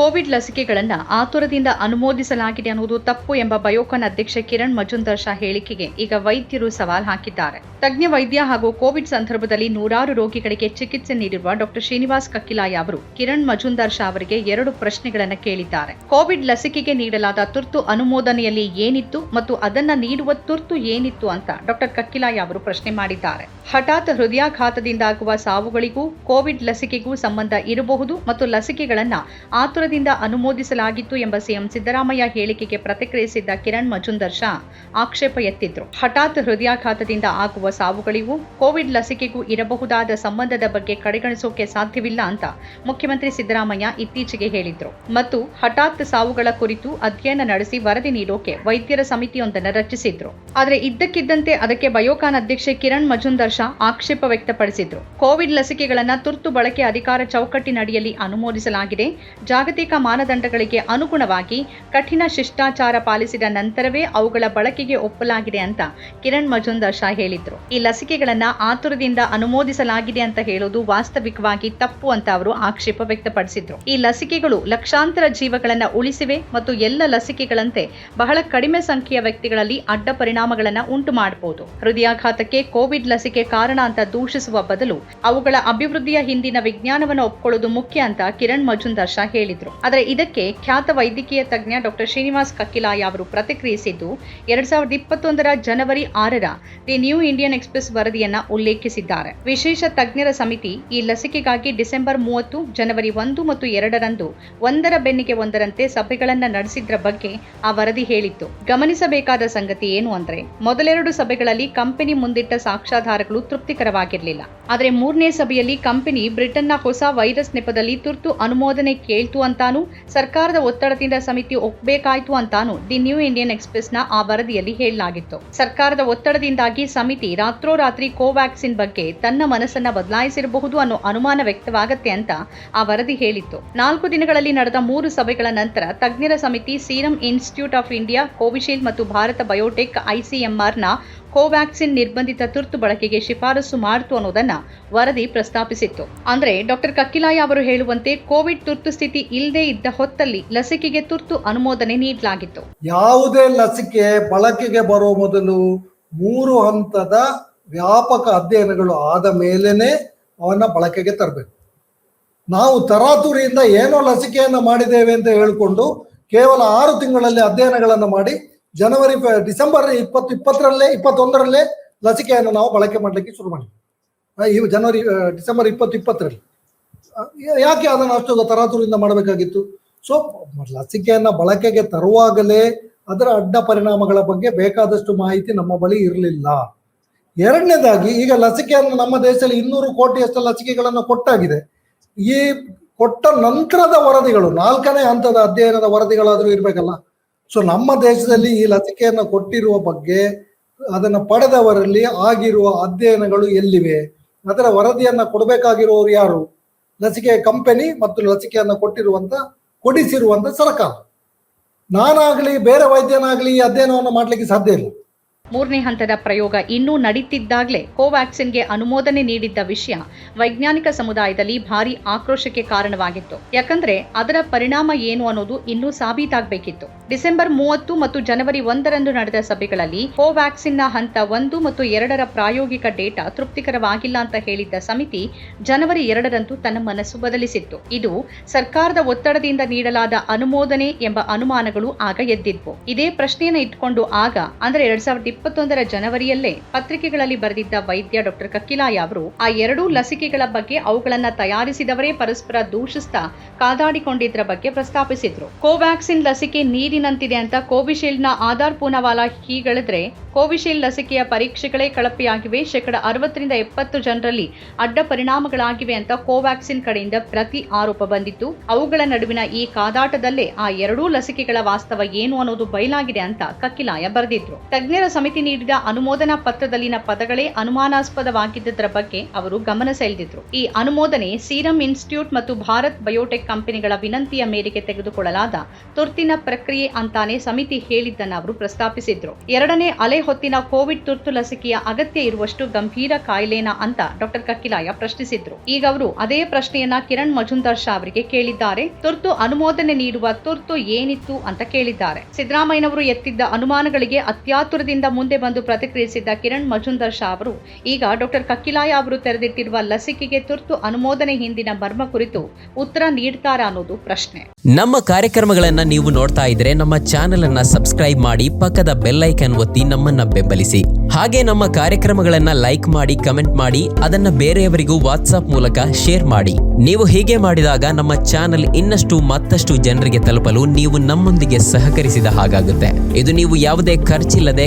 Covid ಲಸಿಕೆಗಳನ್ನು ಆತುರದಿಂದ ಅನುಮೋದಿಸಲಾಗಿದೆ ಅನ್ನುವುದು ತಪ್ಪು ಎಂಬ ಬಯೋಕಾನ್ ಅಧ್ಯಕ್ಷ ಕಿರಣ್ ಮಜುಂದರ್ ಶಾ ಹೇಳಿಕೆಗೆ ಈಗ ವೈದ್ಯರು ಸವಾಲ್ ಹಾಕಿದ್ದಾರೆ. ತಜ್ಞ ವೈದ್ಯ ಹಾಗೂ ಕೋವಿಡ್ ಸಂದರ್ಭದಲ್ಲಿ ನೂರಾರು ರೋಗಿಗಳಿಗೆ ಚಿಕಿತ್ಸೆ ನೀಡಿರುವ ಡಾಕ್ಟರ್ ಶ್ರೀನಿವಾಸ್ ಕಕ್ಕಿಲಾಯ ಅವರು ಕಿರಣ್ ಮಜುಂದರ್ ಶಾ ಅವರಿಗೆ ಎರಡು ಪ್ರಶ್ನೆಗಳನ್ನು ಕೇಳಿದ್ದಾರೆ. ಕೋವಿಡ್ ಲಸಿಕೆಗೆ ನೀಡಲಾದ ತುರ್ತು ಅನುಮೋದನೆಯಲ್ಲಿ ಏನಿತ್ತು ಮತ್ತು ಅದನ್ನ ನೀಡುವ ತುರ್ತು ಏನಿತ್ತು ಅಂತ ಡಾಕ್ಟರ್ ಕಕ್ಕಿಲಾಯ ಅವರು ಪ್ರಶ್ನೆ ಮಾಡಿದ್ದಾರೆ. ಹಠಾತ್ ಹೃದಯಾಘಾತದಿಂದಾಗುವ ಸಾವುಗಳಿಗೂ, ಕೋವಿಡ್ ಲಸಿಕೆಗೂ ಸಂಬಂಧ ಇರಬಹುದು ಮತ್ತು ಲಸಿಕೆಗಳನ್ನ ಆತುರದಿಂದ ಅನುಮೋದಿಸಲಾಗಿತ್ತು ಎಂಬ ಸಿಎಂ ಸಿದ್ದರಾಮಯ್ಯ ಹೇಳಿಕೆಗೆ ಪ್ರತಿಕ್ರಿಯಿಸಿದ್ದ ಕಿರಣ್ ಮಜುಂದರ್ ಶಾ ಆಕ್ಷೇಪ ಎತ್ತಿದ್ರು. ಹಠಾತ್ ಹೃದಯಾಘಾತದಿಂದ ಆಗುವ ಸಾವುಗಳಿಗೂ, ಕೋವಿಡ್ ಲಸಿಕೆಗೂ ಇರಬಹುದಾದ ಸಂಬಂಧದ ಬಗ್ಗೆ ಕಡೆಗಣಿಸೋಕೆ ಸಾಧ್ಯವಿಲ್ಲ ಅಂತ ಮುಖ್ಯಮಂತ್ರಿ ಸಿದ್ದರಾಮಯ್ಯ ಇತ್ತೀಚೆಗೆ ಹೇಳಿದ್ರು. ಮತ್ತು ಹಠಾತ್ ಸಾವುಗಳ ಕುರಿತು ಅಧ್ಯಯನ ನಡೆಸಿ ವರದಿ ನೀಡೋಕೆ ವೈದ್ಯರ ಸಮಿತಿಯೊಂದನ್ನು ರಚಿಸಿದ್ರು. ಆದರೆ ಇದ್ದಕ್ಕಿದ್ದಂತೆ ಅದಕ್ಕೆ ಬಯೋಕಾನ್ ಅಧ್ಯಕ್ಷೆ ಕಿರಣ್ ಮಜುಂದರ್ ಶಾ ಆಕ್ಷೇಪ ವ್ಯಕ್ತಪಡಿಸಿದ್ರು. ಕೋವಿಡ್ ಲಸಿಕೆಗಳನ್ನು ತುರ್ತು ಬಳಕೆ ಅಧಿಕಾರ ಚೌಕಟ್ಟಿನಡಿಯಲ್ಲಿ ಅನುಮೋದಿಸಲಾಗಿದೆ. ಜಾಗತಿಕ ಮಾನದಂಡಗಳಿಗೆ ಅನುಗುಣವಾಗಿ ಕಠಿಣ ಶಿಷ್ಟಾಚಾರ ಪಾಲಿಸಿದ ನಂತರವೇ ಅವುಗಳ ಬಳಕೆಗೆ ಒಪ್ಪಲಾಗಿದೆ ಅಂತ ಕಿರಣ್ ಮಜುಂದರ್ ಶಾ ಹೇಳಿದ್ರು. ಈ ಲಸಿಕೆಗಳನ್ನ ಆತುರದಿಂದ ಅನುಮೋದಿಸಲಾಗಿದೆ ಅಂತ ಹೇಳೋದು ವಾಸ್ತವಿಕವಾಗಿ ತಪ್ಪು ಅಂತ ಅವರು ಆಕ್ಷೇಪ ವ್ಯಕ್ತಪಡಿಸಿದ್ರು. ಈ ಲಸಿಕೆಗಳು ಲಕ್ಷಾಂತರ ಜೀವಗಳನ್ನ ಉಳಿಸಿವೆ ಮತ್ತು ಎಲ್ಲ ಲಸಿಕೆಗಳಂತೆ ಬಹಳ ಕಡಿಮೆ ಸಂಖ್ಯೆಯ ವ್ಯಕ್ತಿಗಳಲ್ಲಿ ಅಡ್ಡ ಪರಿಣಾಮಗಳನ್ನ ಉಂಟು ಮಾಡಬಹುದು ಹೃದಯಾಘಾತಕ್ಕೆ ಕೋವಿಡ್ ಲಸಿಕೆ ಕಾರಣ ಅಂತ ದೂಷಿಸುವ ಬದಲು ಅವುಗಳ ಅಭಿವೃದ್ಧಿಯ ಹಿಂದಿನ ವಿಜ್ಞಾನವನ್ನು ಒಪ್ಕೊಳ್ಳೋದು ಮುಖ್ಯ ಅಂತ ಕಿರಣ್ ಮಜುಂದಾರ್ ಶಾ ಹೇಳಿದ್ರು. ಆದರೆ ಇದಕ್ಕೆ ಖ್ಯಾತ ವೈದ್ಯಕೀಯ ತಜ್ಞ ಡಾಕ್ಟರ್ ಶ್ರೀನಿವಾಸ್ ಕಕ್ಕಿಲಾಯ ಅವರು ಪ್ರತಿಕ್ರಿಯಿಸಿದ್ದು, ಎರಡ್ ಸಾವಿರದ ಇಪ್ಪತ್ತೊಂದರ ಜನವರಿ ಆರರ ದಿ ನ್ಯೂ ಇಂಡಿಯನ್ ಎಕ್ಸ್ಪ್ರೆಸ್ ವರದಿಯನ್ನ ಉಲ್ಲೇಖಿಸಿದ್ದಾರೆ. ವಿಶೇಷ ತಜ್ಞರ ಸಮಿತಿ ಈ ಲಸಿಕೆಗಾಗಿ ಡಿಸೆಂಬರ್ ಮೂವತ್ತು, ಜನವರಿ ಒಂದು ಮತ್ತು ಎರಡರಂದು ಒಂದರ ಬೆನ್ನಿಗೆ ಒಂದರಂತೆ ಸಭೆಗಳನ್ನ ನಡೆಸಿದ್ರ ಬಗ್ಗೆ ಆ ವರದಿ ಹೇಳಿತ್ತು. ಗಮನಿಸಬೇಕಾದ ಸಂಗತಿ ಏನು ಅಂದ್ರೆ, ಮೊದಲೆರಡು ಸಭೆಗಳಲ್ಲಿ ಕಂಪನಿ ಮುಂದಿಟ್ಟ ಸಾಕ್ಷ್ಯಾಧಾರಗಳು ತೃಪ್ತಿಕರವಾಗಿರಲಿಲ್ಲ. ಆದರೆ ಮೂರನೇ ಸಭೆಯಲ್ಲಿ ಕಂಪನಿ ಬ್ರಿಟನ್ನ ಹೊಸ ವೈರಸ್ ನೆಪದಲ್ಲಿ ತುರ್ತು ಅನುಮೋದನೆ ಕೇಳ್ತು ಅಂತಾನೂ ಸರ್ಕಾರದ ಒತ್ತಡದಿಂದ ಸಮಿತಿ ಒಪ್ಪಬೇಕಾಯ್ತು ಅಂತಾನೂ ದಿ ನ್ಯೂ ಇಂಡಿಯನ್ ಎಕ್ಸ್ಪ್ರೆಸ್ನ ಆ ವರದಿಯಲ್ಲಿ ಹೇಳಲಾಗಿತ್ತು. ಸರ್ಕಾರದ ಒತ್ತಡದಿಂದಾಗಿ ಸಮಿತಿ ರಾತ್ರೋರಾತ್ರಿ ಕೋವ್ಯಾಕ್ಸಿನ್ ಬಗ್ಗೆ ತನ್ನ ಮನಸ್ಸನ್ನ ಬದಲಾಯಿಸಿರಬಹುದು ಅನ್ನೋ ಅನುಮಾನ ವ್ಯಕ್ತವಾಗತ್ತೆ ಅಂತ ಆ ವರದಿ ಹೇಳಿತ್ತು. ನಾಲ್ಕು ದಿನಗಳಲ್ಲಿ ನಡೆದ ಮೂರು ಸಭೆಗಳ ನಂತರ ತಜ್ಞರ ಸಮಿತಿ serum institute of India, Covishield ಮತ್ತು ಭಾರತ ಬಯೋಟೆಕ್ ಐಸಿಎಂಆರ್ನ ಕೋವ್ಯಾಕ್ಸಿನ್ ನಿರ್ಬಂಧಿತ ತುರ್ತು ಬಳಕೆಗೆ ಶಿಫಾರಸು ಮಾಡಿತು ಅನ್ನೋದನ್ನ ವರದಿ ಪ್ರಸ್ತಾಪಿಸಿತ್ತು. ಅಂದ್ರೆ ಡಾಕ್ಟರ್ ಕಕ್ಕಿಲಾಯ ಅವರು ಹೇಳುವಂತೆ ಕೋವಿಡ್ ತುರ್ತು ಸ್ಥಿತಿ ಇಲ್ಲದೆ ಇದ್ದ ಹೊತ್ತಲ್ಲಿ ಲಸಿಕೆಗೆ ತುರ್ತು ಅನುಮೋದನೆ ನೀಡಲಾಗಿತ್ತು. ಯಾವುದೇ ಲಸಿಕೆ ಬಳಕೆಗೆ ಬರುವ ಮೊದಲು ಮೂರು ಹಂತದ ವ್ಯಾಪಕ ಅಧ್ಯಯನಗಳು ಆದ ಮೇಲೇನೆ ಅವನ್ನ ಬಳಕೆಗೆ ತರಬೇಕು. ನಾವು ತರಾತುರಿಯಿಂದ ಏನೋ ಲಸಿಕೆಯನ್ನು ಮಾಡಿದ್ದೇವೆ ಅಂತ ಹೇಳಿಕೊಂಡು ಕೇವಲ ಆರು ತಿಂಗಳಲ್ಲಿ ಅಧ್ಯಯನಗಳನ್ನು ಮಾಡಿ ಜನವರಿ ಡಿಸೆಂಬರ್ ಇಪ್ಪತ್ತು, ಇಪ್ಪತ್ತರಲ್ಲೇ, ಇಪ್ಪತ್ತೊಂದರಲ್ಲೇ ಲಸಿಕೆಯನ್ನು ನಾವು ಬಳಕೆ ಮಾಡಲಿಕ್ಕೆ ಶುರು ಮಾಡಿದ್ವಿ. ಇವು ಜನವರಿ ಡಿಸೆಂಬರ್ ಇಪ್ಪತ್ತು, ಇಪ್ಪತ್ತರಲ್ಲಿ. ಯಾಕೆ ಅದನ್ನು ಅಷ್ಟು ತರಾತುರಿಯಿಂದ ಮಾಡಬೇಕಾಗಿತ್ತು? ಸೊ, ಲಸಿಕೆಯನ್ನು ಬಳಕೆಗೆ ತರುವಾಗಲೇ ಅದರ ಅಡ್ಡ ಪರಿಣಾಮಗಳ ಬಗ್ಗೆ ಬೇಕಾದಷ್ಟು ಮಾಹಿತಿ ನಮ್ಮ ಬಳಿ ಇರಲಿಲ್ಲ. ಎರಡನೇದಾಗಿ, ಈಗ ಲಸಿಕೆಯನ್ನು ನಮ್ಮ ದೇಶದಲ್ಲಿ ಇನ್ನೂರು ಕೋಟಿಯಷ್ಟು ಲಸಿಕೆಗಳನ್ನು ಕೊಟ್ಟಾಗಿದೆ. ಈ ಕೊಟ್ಟ ನಂತರದ ವರದಿಗಳು, ನಾಲ್ಕನೇ ಹಂತದ ಅಧ್ಯಯನದ ವರದಿಗಳಾದರೂ ಇರಬೇಕಲ್ಲ ಸೊ ನಮ್ಮ ದೇಶದಲ್ಲಿ ಈ ಲಸಿಕೆಯನ್ನು ಕೊಟ್ಟಿರುವ ಬಗ್ಗೆ, ಅದನ್ನು ಪಡೆದವರಲ್ಲಿ ಆಗಿರುವ ಅಧ್ಯಯನಗಳು ಎಲ್ಲಿವೆ? ಅದರ ವರದಿಯನ್ನು ಕೊಡಬೇಕಾಗಿರುವವರು ಯಾರು? ಲಸಿಕೆ ಕಂಪನಿ ಮತ್ತು ಲಸಿಕೆಯನ್ನು ಕೊಟ್ಟಿರುವಂತ, ಕೊಡಿಸಿರುವಂತ ಸರ್ಕಾರ. ನಾನಾಗಲಿ, ಬೇರೆ ವೈದ್ಯನಾಗಲಿ ಈ ಅಧ್ಯಯನವನ್ನು ಮಾಡಲಿಕ್ಕೆ ಸಾಧ್ಯ ಇಲ್ಲ. ಮೂರನೇ ಹಂತದ ಪ್ರಯೋಗ ಇನ್ನೂ ನಡೀತಿದ್ದಾಗಲೇ ಕೋವ್ಯಾಕ್ಸಿನ್ಗೆ ಅನುಮೋದನೆ ನೀಡಿದ್ದ ವಿಷಯ ವೈಜ್ಞಾನಿಕ ಸಮುದಾಯದಲ್ಲಿ ಭಾರಿ ಆಕ್ರೋಶಕ್ಕೆ ಕಾರಣವಾಗಿತ್ತು. ಯಾಕಂದ್ರೆ ಅದರ ಪರಿಣಾಮ ಏನು ಅನ್ನೋದು ಇನ್ನೂ ಸಾಬೀತಾಗಬೇಕಿತ್ತು. ಡಿಸೆಂಬರ್ ಮೂವತ್ತು ಮತ್ತು ಜನವರಿ ಒಂದರಂದು ನಡೆದ ಸಭೆಗಳಲ್ಲಿ ಕೋವ್ಯಾಕ್ಸಿನ್ನ ಹಂತ ಒಂದು ಮತ್ತು ಎರಡರ ಪ್ರಾಯೋಗಿಕ ಡೇಟಾ ತೃಪ್ತಿಕರವಾಗಿಲ್ಲ ಅಂತ ಹೇಳಿದ್ದ ಸಮಿತಿ ಜನವರಿ ಎರಡರಂದು ತನ್ನ ಮನಸ್ಸು ಬದಲಿಸಿತ್ತು. ಇದು ಸರ್ಕಾರದ ಒತ್ತಡದಿಂದ ನೀಡಲಾದ ಅನುಮೋದನೆ ಎಂಬ ಅನುಮಾನಗಳು ಆಗ ಎದ್ದಿದ್ವು. ಇದೇ ಪ್ರಶ್ನೆಯನ್ನು ಇಟ್ಕೊಂಡು ಆಗ, ಅಂದ್ರೆ ಎರಡ್ ಸಾವಿರದ ಇಪ್ಪತ್ತೊಂದರ ಜನವರಿಯಲ್ಲೇ ಪತ್ರಿಕೆಗಳಲ್ಲಿ ಬರೆದಿದ್ದ ವೈದ್ಯ ಡಾಕ್ಟರ್ ಕಕ್ಕಿಲಾಯ ಅವರು, ಆ ಎರಡೂ ಲಸಿಕೆಗಳ ಬಗ್ಗೆ ಅವುಗಳನ್ನ ತಯಾರಿಸಿದವರೇ ಪರಸ್ಪರ ದೂಷಿಸ್ತಾ ಕಾದಾಡಿಕೊಂಡಿದ್ರ ಬಗ್ಗೆ ಪ್ರಸ್ತಾಪಿಸಿದ್ರು. ಕೋವ್ಯಾಕ್ಸಿನ್ ಲಸಿಕೆ ನೀರಿನಂತಿದೆ ಅಂತ ಕೋವಿಶೀಲ್ಡ್ನ ಆಧಾರ್ ಪೂನವಾಲಾ ಹೀಗಳಿದ್ರೆ, ಕೋವಿಶೀಲ್ಡ್ ಲಸಿಕೆಯ ಪರೀಕ್ಷೆಗಳೇ ಕಳಪೆಯಾಗಿವೆ, ಶೇಕಡ ಅರವತ್ತರಿಂದ ಎಪ್ಪತ್ತು ಜನರಲ್ಲಿ ಅಡ್ಡ ಪರಿಣಾಮಗಳಾಗಿವೆ ಅಂತ ಕೋವ್ಯಾಕ್ಸಿನ್ ಕಡೆಯಿಂದ ಪ್ರತಿ ಆರೋಪ ಬಂದಿತ್ತು. ಅವುಗಳ ನಡುವಿನ ಈ ಕಾದಾಟದಲ್ಲೇ ಆ ಎರಡೂ ಲಸಿಕೆಗಳ ವಾಸ್ತವ ಏನು ಅನ್ನೋದು ಬಯಲಾಗಿದೆ ಅಂತ ಕಕ್ಕಿಲಾಯ ಬರೆದಿದ್ರು. ತಜ್ಞರ ಸಮಿತಿ ನೀಡಿದ ಅನುಮೋದನಾ ಪತ್ರದಲ್ಲಿನ ಪದಗಳೇ ಅನುಮಾನಾಸ್ಪದವಾಗಿದ್ದರ ಬಗ್ಗೆ ಅವರು ಗಮನ ಸೆಳೆದಿದ್ರು. ಈ ಅನುಮೋದನೆ ಸೀರಂ ಇನ್ಸ್ಟಿಟ್ಯೂಟ್ ಮತ್ತು ಭಾರತ್ ಬಯೋಟೆಕ್ ಕಂಪನಿಗಳ ವಿನಂತಿಯ ಮೇರೆಗೆ ತೆಗೆದುಕೊಳ್ಳಲಾದ ತುರ್ತಿನ ಪ್ರಕ್ರಿಯೆ ಅಂತಾನೆ ಸಮಿತಿ ಹೇಳಿದ್ದನ್ನು ಅವರು ಪ್ರಸ್ತಾಪಿಸಿದ್ರು. ಎರಡನೇ ಅಲೆ ಹೊತ್ತಿನ ಕೋವಿಡ್ ತುರ್ತು ಲಸಿಕೆಯ ಅಗತ್ಯ ಇರುವಷ್ಟು ಗಂಭೀರ ಕಾಯಿಲೆನಾ ಅಂತ ಡಾಕ್ಟರ್ ಕಕ್ಕಿಲಾಯ ಪ್ರಶ್ನಿಸಿದ್ರು. ಈಗ ಅವರು ಅದೇ ಪ್ರಶ್ನೆಯನ್ನ ಕಿರಣ್ ಮಜುಂದಾರ್ ಶಾ ಅವರಿಗೆ ಕೇಳಿದ್ದಾರೆ. ತುರ್ತು ಅನುಮೋದನೆ ನೀಡುವ ತುರ್ತು ಏನಿತ್ತು ಅಂತ ಕೇಳಿದ್ದಾರೆ. ಸಿದ್ದರಾಮಯ್ಯನವರು ಎತ್ತಿದ್ದ ಅನುಮಾನಗಳಿಗೆ ಅತ್ಯಾತುರದಿಂದ ಮುಂದೆ ಬಂದು ಪ್ರತಿಕ್ರಿಯಿಸಿದ್ದ ಕಿರಣ್ ಮಜುಂದರ್ ಶಾ ಅವರು, ಈಗ ಡಾಕ್ಟರ್ ಕಕ್ಕಿಲಾಯ ಅವರು ತೆರೆದಿಟ್ಟಿರುವ ಲಸಿಕೆಗೆ ತುರ್ತು ಅನುಮೋದನೆ ಹಿಂದಿನ ಮರ್ಮ ಕುರಿತು ಉತ್ತರ ನೀಡ್ತಾರಾ ಅನ್ನೋದು ಪ್ರಶ್ನೆ. ನಮ್ಮ ಕಾರ್ಯಕ್ರಮಗಳನ್ನು ನೀವು ನೋಡ್ತಾ ಇದ್ರೆ ನಮ್ಮ ಚಾನೆಲ್ ಅನ್ನ ಸಬ್ಸ್ಕ್ರೈಬ್ ಮಾಡಿ ಪಕ್ಕದ ಬೆಲ್ಲೈಕನ್ ಒತ್ತಿ ನಮ್ಮನ್ನ ಬೆಂಬಲಿಸಿ. ಹಾಗೆ ನಮ್ಮ ಕಾರ್ಯಕ್ರಮಗಳನ್ನ ಲೈಕ್ ಮಾಡಿ, ಕಮೆಂಟ್ ಮಾಡಿ, ಅದನ್ನ ಬೇರೆಯವರಿಗೂ ವಾಟ್ಸ್ಆಪ್ ಮೂಲಕ ಶೇರ್ ಮಾಡಿ. ನೀವು ಹೀಗೆ ಮಾಡಿದಾಗ ನಮ್ಮ ಚಾನೆಲ್ ಇನ್ನಷ್ಟು ಮತ್ತಷ್ಟು ಜನರಿಗೆ ತಲುಪಲು ನೀವು ನಮ್ಮೊಂದಿಗೆ ಸಹಕರಿಸಿದ ಹಾಗಾಗುತ್ತೆ. ಇದು ನೀವು ಯಾವುದೇ ಖರ್ಚಿಲ್ಲದೆ